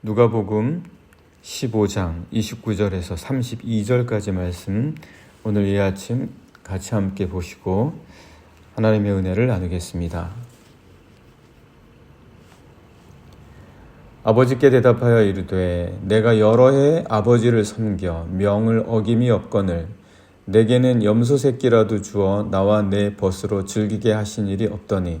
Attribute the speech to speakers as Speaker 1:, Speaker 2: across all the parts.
Speaker 1: 누가복음 15장 29절에서 32절까지 말씀 오늘 이 아침 같이 함께 보시고 하나님의 은혜를 나누겠습니다. 아버지께 대답하여 이르되 내가 여러 해 아버지를 섬겨 명을 어김이 없거늘 내게는 염소 새끼라도 주어 나와 내 벗으로 즐기게 하신 일이 없더니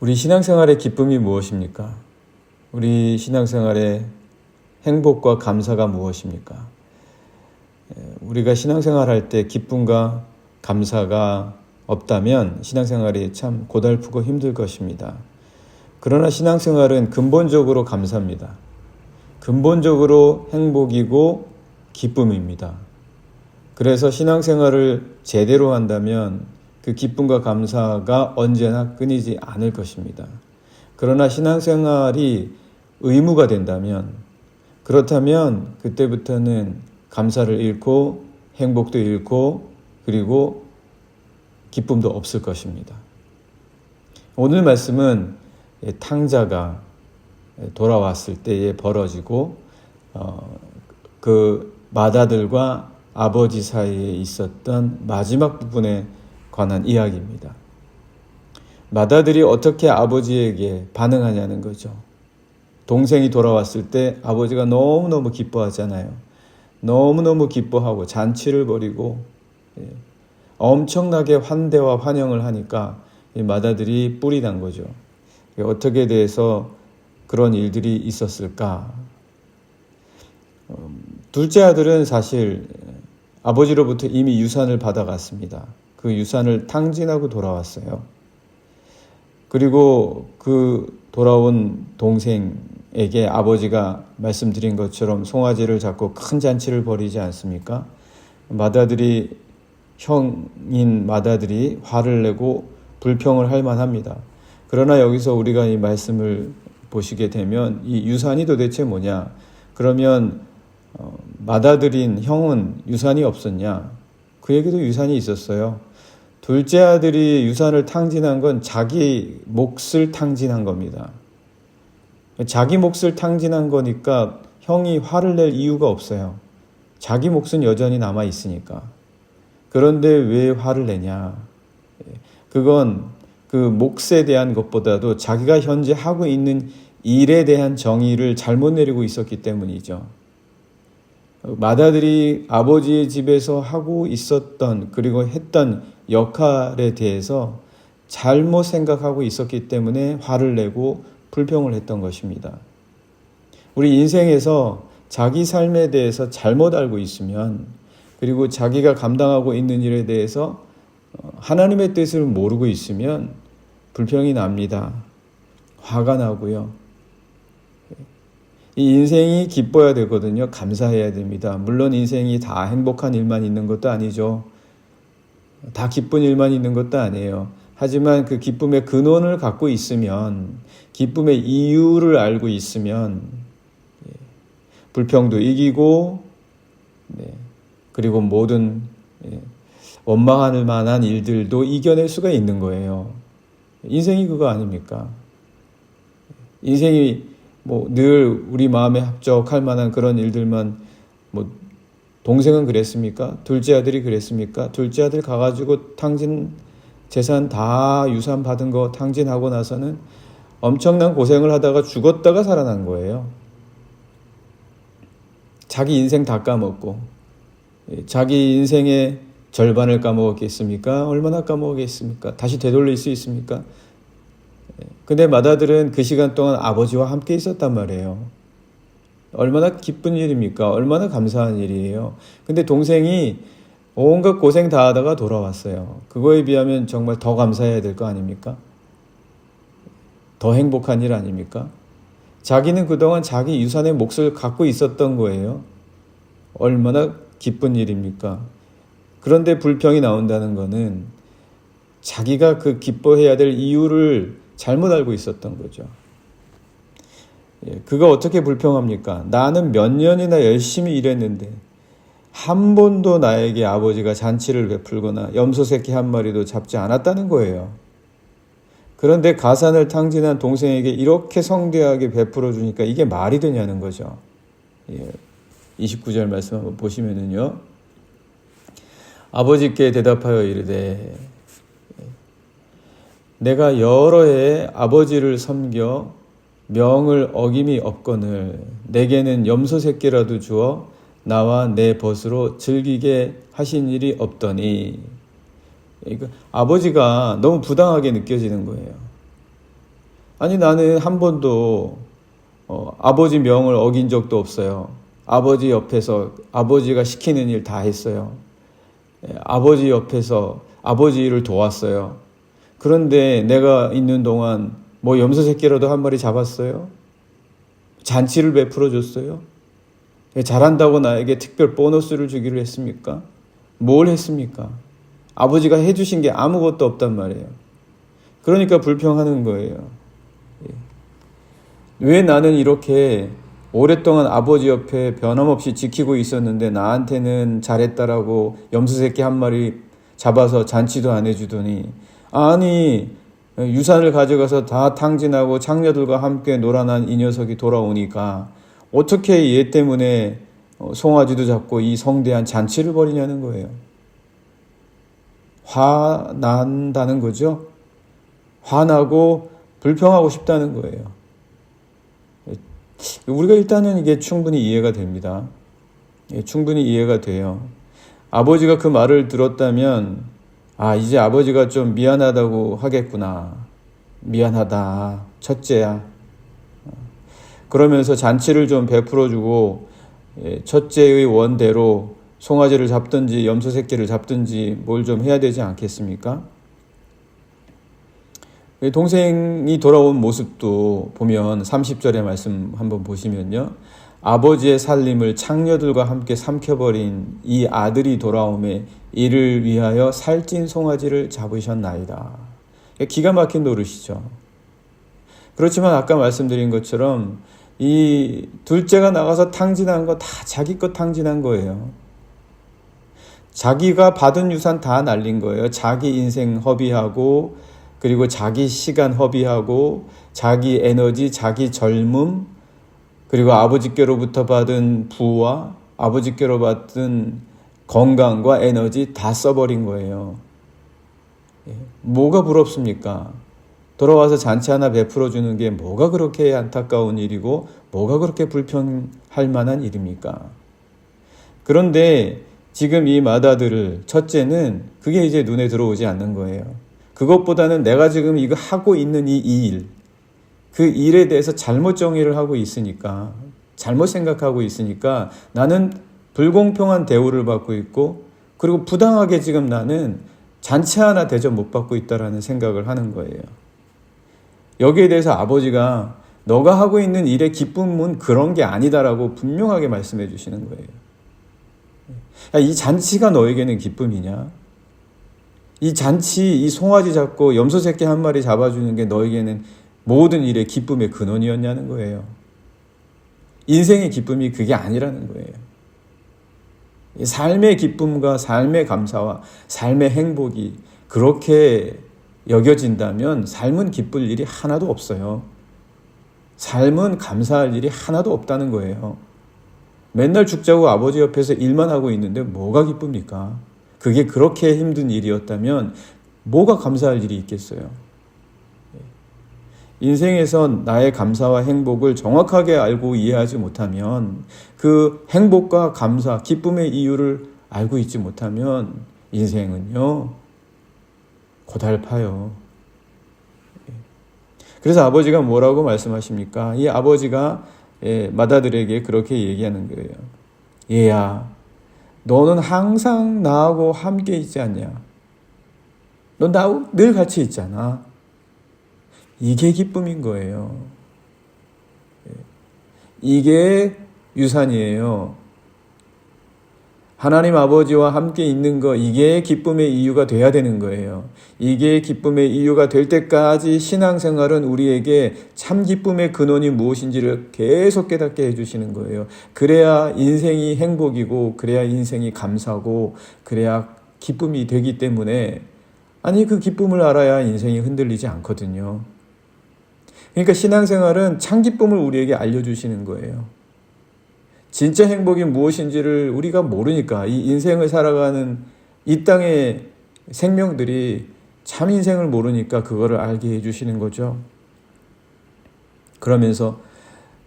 Speaker 1: 우리 신앙생활의 기쁨이 무엇입니까? 우리 신앙생활의 행복과 감사가 무엇입니까? 우리가 신앙생활 할 때 기쁨과 감사가 없다면 신앙생활이 참 고달프고 힘들 것입니다. 그러나 신앙생활은 근본적으로 감사입니다. 근본적으로 행복이고 기쁨입니다. 그래서 신앙생활을 제대로 한다면 그 기쁨과 감사가 언제나 끊이지 않을 것입니다. 그러나 신앙생활이 의무가 된다면 그렇다면 그때부터는 감사를 잃고 행복도 잃고 그리고 기쁨도 없을 것입니다. 오늘 말씀은 탕자가 돌아왔을 때에 벌어지고 어, 그 마다들과 아버지 사이에 있었던 마지막 부분에 관한 이야기입니다. 마다들이 어떻게 아버지에게 반응하냐는 거죠. 동생이 돌아왔을 때 아버지가 너무너무 기뻐하잖아요. 너무너무 기뻐하고 잔치를 벌이고 예, 엄청나게 환대와 환영을 하니까 마다들이 뿔이 난 거죠. 어떻게 돼서 그런 일들이 있었을까? 음, 둘째 아들은 사실 아버지로부터 이미 유산을 받아갔습니다. 그 유산을 탕진하고 돌아왔어요. 그리고 그 돌아온 동생에게 아버지가 말씀드린 것처럼 송아지를 잡고 큰 잔치를 벌이지 않습니까? 마다들이 형인 마다들이 화를 내고 불평을 할 만합니다. 그러나 여기서 우리가 이 말씀을 보시게 되면 이 유산이 도대체 뭐냐? 그러면 어, 마다들인 형은 유산이 없었냐? 그에게도 유산이 있었어요. 둘째 아들이 유산을 탕진한 건 자기 몫을 탕진한 겁니다. 자기 몫을 탕진한 거니까 형이 화를 낼 이유가 없어요. 자기 몫은 여전히 남아 있으니까. 그런데 왜 화를 내냐? 그건 그 몫에 대한 것보다도 자기가 현재 하고 있는 일에 대한 정의를 잘못 내리고 있었기 때문이죠. 마다들이 아버지의 집에서 하고 있었던 그리고 했던 역할에 대해서 잘못 생각하고 있었기 때문에 화를 내고 불평을 했던 것입니다. 우리 인생에서 자기 삶에 대해서 잘못 알고 있으면 그리고 자기가 감당하고 있는 일에 대해서 어, 하나님의 뜻을 모르고 있으면 불평이 납니다. 화가 나고요. 이 인생이 기뻐야 되거든요. 감사해야 됩니다. 물론 인생이 다 행복한 일만 있는 것도 아니죠. 다 기쁜 일만 있는 것도 아니에요. 하지만 그 기쁨의 근원을 갖고 있으면, 기쁨의 이유를 알고 있으면, 예, 불평도 이기고, 네, 그리고 모든 예, 원망할 만한 일들도 이겨낼 수가 있는 거예요. 인생이 그거 아닙니까? 인생이 뭐 늘 우리 마음에 합적할 만한 그런 일들만 뭐 동생은 그랬습니까? 둘째 아들이 그랬습니까? 둘째 아들 가가지고 탕진 재산 다 유산 받은 거 탕진하고 나서는 엄청난 고생을 하다가 죽었다가 살아난 거예요. 자기 인생 다 까먹고 자기 인생의 절반을 까먹었겠습니까? 얼마나 까먹었겠습니까? 다시 되돌릴 수 있습니까? 근데 마다들은 그 시간 동안 아버지와 함께 있었단 말이에요. 얼마나 기쁜 일입니까? 얼마나 감사한 일이에요. 근데 동생이 온갖 고생 다 하다가 돌아왔어요. 그거에 비하면 정말 더 감사해야 될 거 아닙니까? 더 행복한 일 아닙니까? 자기는 그동안 자기 유산의 몫을 갖고 있었던 거예요. 얼마나 기쁜 일입니까? 그런데 불평이 나온다는 것은 자기가 그 기뻐해야 될 이유를 잘못 알고 있었던 거죠. 예, 그가 어떻게 불평합니까? 나는 몇 년이나 열심히 일했는데 한 번도 나에게 아버지가 잔치를 베풀거나 염소 새끼 한 마리도 잡지 않았다는 거예요. 그런데 가산을 탕진한 동생에게 이렇게 성대하게 베풀어 주니까 이게 말이 되냐는 거죠. 예, 29절 말씀 한번 보시면은요. 아버지께 대답하여 이르되 내가 여러 해 아버지를 섬겨 명을 어김이 없거늘 내게는 염소 새끼라도 주어 나와 내 벗으로 즐기게 하신 일이 없더니 이거 아버지가 너무 부당하게 느껴지는 거예요. 아니 나는 한 번도 어, 아버지 명을 어긴 적도 없어요. 아버지 옆에서 아버지가 시키는 일 다 했어요. 예, 아버지 옆에서 아버지 일을 도왔어요. 그런데 내가 있는 동안 뭐 염소 새끼라도 한 마리 잡았어요? 잔치를 베풀어 줬어요? 예, 잘한다고 나에게 특별 보너스를 주기로 했습니까? 뭘 했습니까? 아버지가 해주신 게 아무것도 없단 말이에요. 그러니까 불평하는 거예요. 예. 왜 나는 이렇게 오랫동안 아버지 옆에 변함없이 지키고 있었는데 나한테는 잘했다라고 염소 새끼 한 마리 잡아서 잔치도 안 해주더니 아니 유산을 가져가서 다 탕진하고 장녀들과 함께 놀아난 이 녀석이 돌아오니까 어떻게 얘 때문에 어, 송아지도 잡고 이 성대한 잔치를 벌이냐는 거예요. 화난다는 거죠. 화나고 불평하고 싶다는 거예요. 우리가 일단은 이게 충분히 이해가 됩니다. 예, 충분히 이해가 돼요. 아버지가 그 말을 들었다면, 아, 이제 아버지가 좀 미안하다고 하겠구나. 미안하다. 첫째야. 그러면서 잔치를 좀 베풀어주고, 예, 첫째의 원대로 송아지를 잡든지 염소 새끼를 잡든지 뭘 좀 해야 되지 않겠습니까? 동생이 돌아온 모습도 보면 30절의 말씀 한번 보시면요. 아버지의 살림을 창녀들과 함께 삼켜버린 이 아들이 돌아오매 이를 위하여 살찐 송아지를 잡으셨나이다. 기가 막힌 노릇이죠. 그렇지만 아까 말씀드린 것처럼 이 둘째가 나가서 탕진한 거 다 자기 것 탕진한 거예요. 자기가 받은 유산 다 날린 거예요. 자기 인생 허비하고 그리고 자기 시간 허비하고 자기 에너지, 자기 젊음 그리고 아버지께로부터 받은 부와 아버지께로 받은 건강과 에너지 다 써버린 거예요. 예, 뭐가 부럽습니까? 돌아와서 잔치 하나 베풀어 주는 게 뭐가 그렇게 안타까운 일이고 뭐가 그렇게 불평할 만한 일입니까? 그런데 지금 이 마다들을 첫째는 그게 이제 눈에 들어오지 않는 거예요. 그것보다는 내가 지금 이거 하고 있는 이 일, 그 일에 대해서 잘못 정의를 하고 있으니까, 잘못 생각하고 있으니까 나는 불공평한 대우를 받고 있고, 그리고 부당하게 지금 나는 잔치 하나 대접 못 받고 있다라는 생각을 하는 거예요. 여기에 대해서 아버지가 너가 하고 있는 일의 기쁨은 그런 게 아니다라고 분명하게 말씀해 주시는 거예요. 이 잔치가 너에게는 기쁨이냐? 이 잔치, 이 송아지 잡고 염소 새끼 한 마리 잡아주는 게 너에게는 모든 일의 기쁨의 근원이었냐는 거예요. 인생의 기쁨이 그게 아니라는 거예요. 삶의 기쁨과 삶의 감사와 삶의 행복이 그렇게 여겨진다면 삶은 기쁠 일이 하나도 없어요. 삶은 감사할 일이 하나도 없다는 거예요. 맨날 죽자고 아버지 옆에서 일만 하고 있는데 뭐가 기쁩니까? 그게 그렇게 힘든 일이었다면 뭐가 감사할 일이 있겠어요? 예. 인생에서 나의 감사와 행복을 정확하게 알고 이해하지 못하면 그 행복과 감사, 기쁨의 이유를 알고 있지 못하면 인생은요, 고달파요. 예. 그래서 아버지가 뭐라고 말씀하십니까? 이 아버지가 예, 마다들에게 그렇게 얘기하는 거예요. 얘야, 너는 항상 나하고 함께 있지 않냐? 넌 나하고 늘 같이 있잖아. 이게 기쁨인 거예요. 예. 이게 유산이에요. 하나님 아버지와 함께 있는 거, 이게 기쁨의 이유가 돼야 되는 거예요. 이게 기쁨의 이유가 될 때까지 신앙생활은 우리에게 참 기쁨의 근원이 무엇인지를 계속 깨닫게 해주시는 거예요. 그래야 인생이 행복이고, 그래야 인생이 감사고, 그래야 기쁨이 되기 때문에, 아니, 그 기쁨을 알아야 인생이 흔들리지 않거든요. 그러니까 신앙생활은 참 기쁨을 우리에게 알려주시는 거예요. 진짜 행복이 무엇인지를 우리가 모르니까 이 인생을 살아가는 이 땅의 생명들이 참 인생을 모르니까 그거를 알게 해주시는 거죠. 그러면서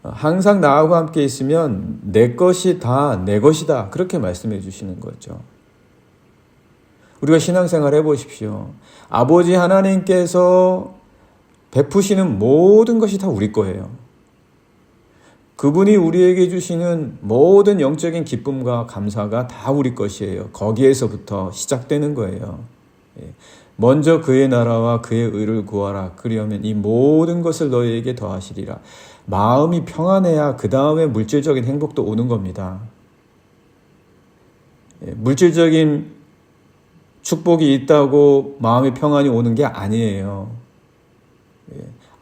Speaker 1: 항상 나하고 함께 있으면 내 것이 다 내 것이다. 그렇게 말씀해 주시는 거죠. 우리가 신앙생활 해보십시오. 아버지 하나님께서 베푸시는 모든 것이 다 우리 거예요. 그분이 우리에게 주시는 모든 영적인 기쁨과 감사가 다 우리 것이에요. 거기에서부터 시작되는 거예요. 예. 먼저 그의 나라와 그의 의를 구하라. 그리하면 이 모든 것을 너희에게 더하시리라. 마음이 평안해야 그 다음에 물질적인 행복도 오는 겁니다. 예. 물질적인 축복이 있다고 마음의 평안이 오는 게 아니에요.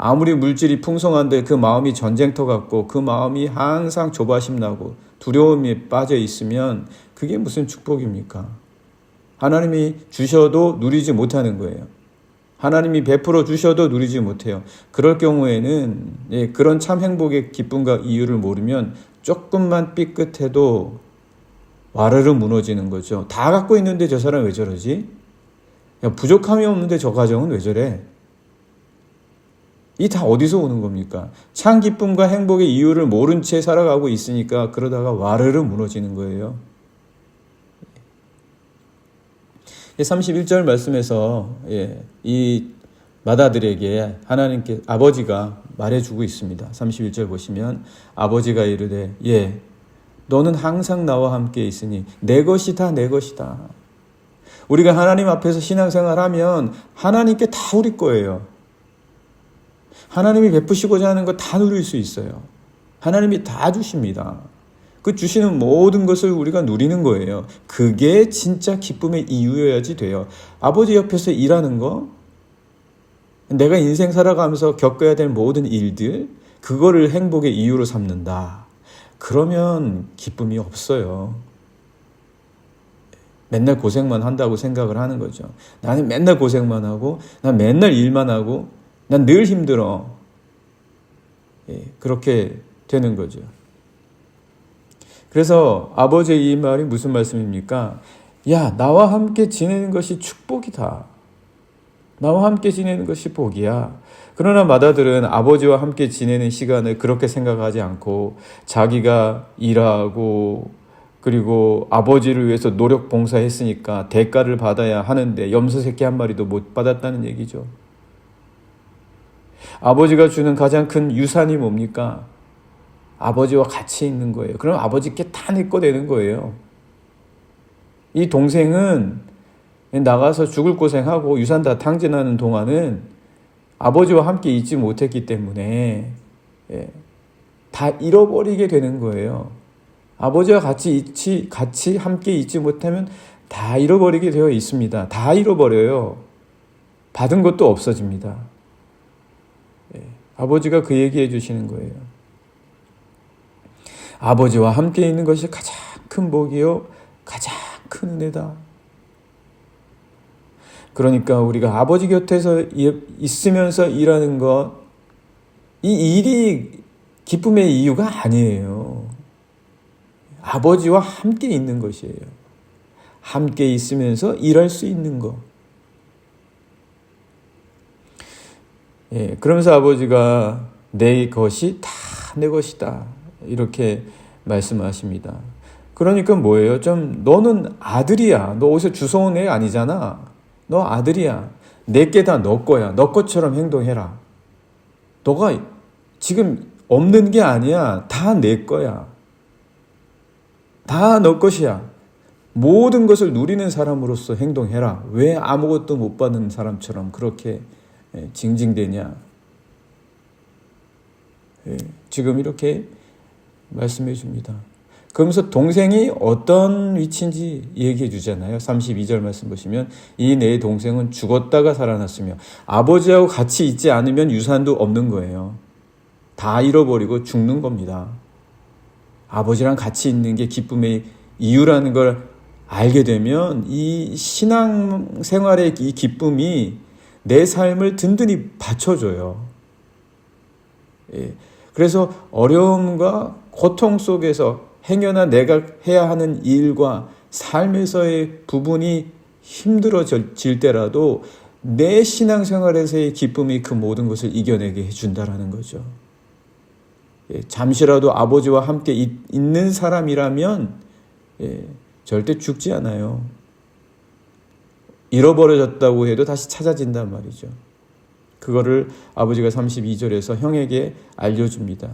Speaker 1: 예. 아무리 물질이 풍성한데 그 마음이 전쟁터 같고 그 마음이 항상 조바심 나고 두려움이 빠져 있으면 그게 무슨 축복입니까? 하나님이 주셔도 누리지 못하는 거예요. 하나님이 베풀어 주셔도 누리지 못해요. 그럴 경우에는 예, 그런 참 행복의 기쁨과 이유를 모르면 조금만 삐끗해도 와르르 무너지는 거죠. 다 갖고 있는데 저 사람 왜 저러지? 야, 부족함이 없는데 저 가정은 왜 저래? 이 다 어디서 오는 겁니까? 참 기쁨과 행복의 이유를 모른 채 살아가고 있으니까 그러다가 와르르 무너지는 거예요. 31절 말씀에서 예, 이 마다들에게 하나님께 아버지가 말해주고 있습니다. 31절 보시면 아버지가 이르되 예 너는 항상 나와 함께 있으니 내 것이 다 내 것이다. 우리가 하나님 앞에서 신앙생활하면 하나님께 다 우리 거예요. 하나님이 베푸시고자 하는 거 다 누릴 수 있어요. 하나님이 다 주십니다. 그 주시는 모든 것을 우리가 누리는 거예요. 그게 진짜 기쁨의 이유여야지 돼요. 아버지 옆에서 일하는 거, 내가 인생 살아가면서 겪어야 될 모든 일들, 그거를 행복의 이유로 삼는다. 그러면 기쁨이 없어요. 맨날 고생만 한다고 생각을 하는 거죠. 나는 맨날 고생만 하고, 난 맨날 일만 하고, 난 늘 힘들어. 예, 그렇게 되는 거죠. 그래서 아버지의 이 말이 무슨 말씀입니까? 야, 나와 함께 지내는 것이 축복이다. 나와 함께 지내는 것이 복이야. 그러나 마다들은 아버지와 함께 지내는 시간을 그렇게 생각하지 않고 자기가 일하고 그리고 아버지를 위해서 노력 봉사했으니까 대가를 받아야 하는데 염소 새끼 한 마리도 못 받았다는 얘기죠. 아버지가 주는 가장 큰 유산이 뭡니까? 아버지와 같이 있는 거예요. 그럼 아버지께 다 내 거 되는 거예요. 이 동생은 나가서 죽을 고생하고 유산 다 탕진하는 동안은 아버지와 함께 있지 못했기 때문에 예, 다 잃어버리게 되는 거예요. 아버지와 같이 있지, 같이 함께 있지 못하면 다 잃어버리게 되어 있습니다. 다 잃어버려요. 받은 것도 없어집니다. 예, 아버지가 그 얘기해 주시는 거예요. 아버지와 함께 있는 것이 가장 큰 복이요, 가장 큰 은혜다. 그러니까 우리가 아버지 곁에서 있으면서 일하는 것, 이 일이 기쁨의 이유가 아니에요. 아버지와 함께 있는 것이에요. 함께 있으면서 일할 수 있는 것. 예, 그러면서 아버지가 내 것이 다 내 것이다. 이렇게 말씀하십니다. 그러니까 뭐예요? 좀 너는 아들이야. 너 어디서 주워온 애 아니잖아. 너 아들이야. 내게 다 너 거야. 너 것처럼 행동해라. 너가 지금 없는 게 아니야. 다 내 거야. 다 너 것이야. 모든 것을 누리는 사람으로서 행동해라. 왜 아무것도 못 받는 사람처럼 그렇게 징징대냐. 예, 지금 이렇게 말씀해 줍니다. 그러면서 동생이 어떤 위치인지 얘기해 주잖아요. 32절 말씀 보시면 이 내 동생은 죽었다가 살아났으며 아버지하고 같이 있지 않으면 유산도 없는 거예요. 다 잃어버리고 죽는 겁니다. 아버지랑 같이 있는 게 기쁨의 이유라는 걸 알게 되면 이 신앙 생활의 이 기쁨이 내 삶을 든든히 받쳐줘요. 예. 그래서 어려움과 고통 속에서 행여나 내가 해야 하는 일과 삶에서의 부분이 힘들어질 때라도 내 신앙생활에서의 기쁨이 그 모든 것을 이겨내게 해준다라는 거죠. 예, 잠시라도 아버지와 함께 있, 는 사람이라면 예, 절대 죽지 않아요. 잃어버려졌다고 해도 다시 찾아진단 말이죠. 그거를 아버지가 32절에서 형에게 알려줍니다.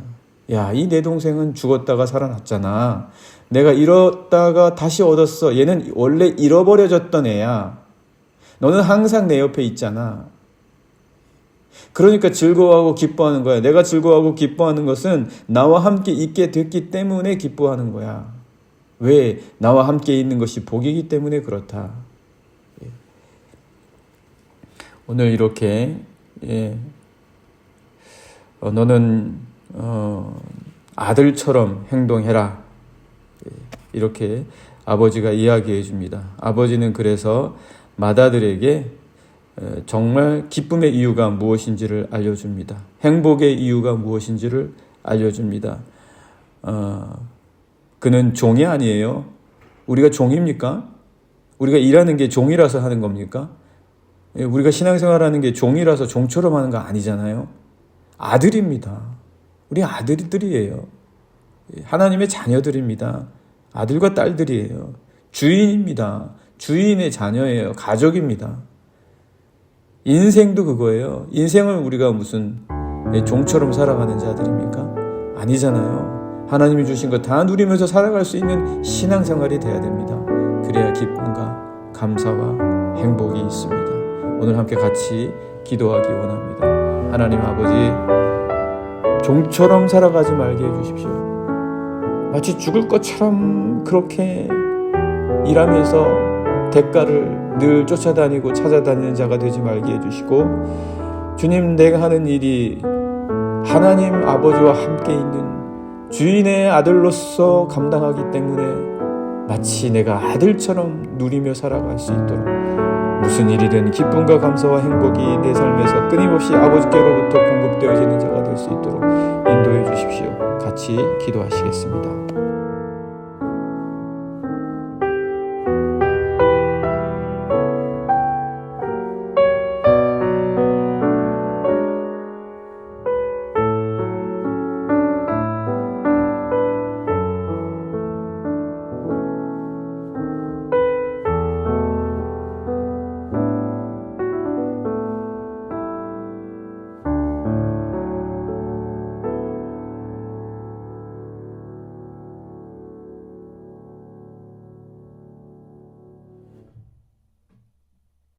Speaker 1: 야, 이 내 동생은 죽었다가 살아났잖아. 내가 잃었다가 다시 얻었어. 얘는 원래 잃어버려졌던 애야. 너는 항상 내 옆에 있잖아. 그러니까 즐거워하고 기뻐하는 거야. 내가 즐거워하고 기뻐하는 것은 나와 함께 있게 됐기 때문에 기뻐하는 거야. 왜? 나와 함께 있는 것이 복이기 때문에 그렇다. 예. 오늘 이렇게 예. 어, 너는 어, 아들처럼 행동해라. 예. 이렇게 아버지가 이야기해 줍니다. 아버지는 그래서 맏아들에게 어, 정말 기쁨의 이유가 무엇인지를 알려줍니다. 행복의 이유가 무엇인지를 알려줍니다. 어, 그는 종이 아니에요. 우리가 종입니까? 우리가 일하는 게 종이라서 하는 겁니까? 예, 우리가 신앙생활하는 게 종이라서 종처럼 하는 거 아니잖아요. 아들입니다. 우리 아들들이에요. 예, 하나님의 자녀들입니다. 아들과 딸들이에요. 주인입니다. 주인의 자녀예요. 가족입니다. 인생도 그거예요. 인생을 우리가 무슨 예, 종처럼 살아가는 자들입니까? 아니잖아요. 하나님이 주신 거 다 누리면서 살아갈 수 있는 신앙생활이 돼야 됩니다. 그래야 기쁨과 감사와 행복이 있습니다. 오늘 함께 같이 기도하기 원합니다. 하나님 아버지, 종처럼 살아가지 말게 해주십시오. 마치 죽을 것처럼 그렇게 일하면서 대가를 늘 쫓아다니고 찾아다니는 자가 되지 말게 해주시고, 주님, 내가 하는 일이 하나님 아버지와 함께 있는 주인의 아들로서 감당하기 때문에 마치 내가 아들처럼 누리며 살아갈 수 있도록 무슨 일이든 기쁨과 감사와 행복이 내 삶에서 끊임없이 아버지께로부터 공급되어지는 자가 될 수 있도록 인도해 주십시오. 같이 기도하시겠습니다.